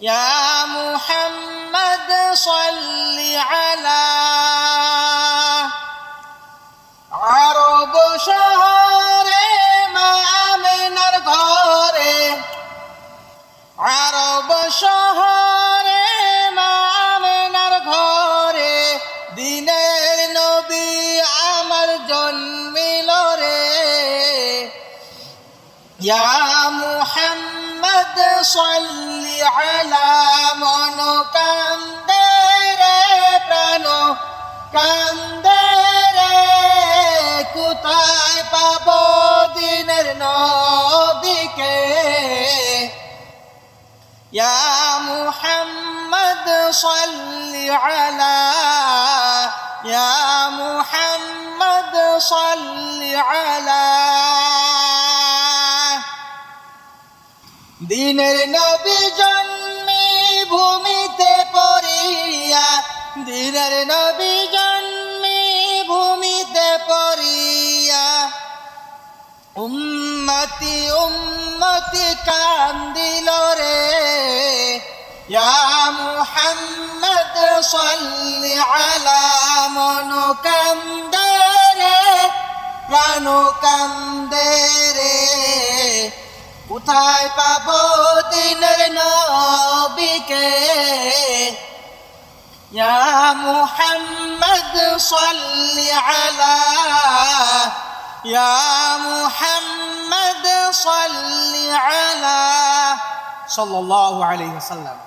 ইয়া মুহাম্মদ সাল্লি আলা আরব শহরে মা আমিনার ঘরে আরব শহরে মা আমিনার ঘরে দিনের সাল্লি আলা মন কান্দে রে প্রাণ। কান্দে কোথায় পাব দিনের নদীকে? ইয়া মুহাম্মদ সাল্লি আলা, ইয়া মুহাম্মদ সাল্লি আলা। দিনের নবী জন্মে ভূমিতে পড়িয়া, দিনের নবী জন্মে ভূমিতে পড়িয়া, উম্মতি উম্মতি কান্দিল রে। মুহাম্মদ সাল্লি আলা মন কান্দে রে প্রাণ কান্দে কোথায় পাব দিনের নবীকে? ইয়া মুহাম্মদ সাল্লি আলা, ইয়া মুহাম্মদ সাল্লি আলা, সাল্লাল্লাহু আলাইহি ওয়াসাল্লাম।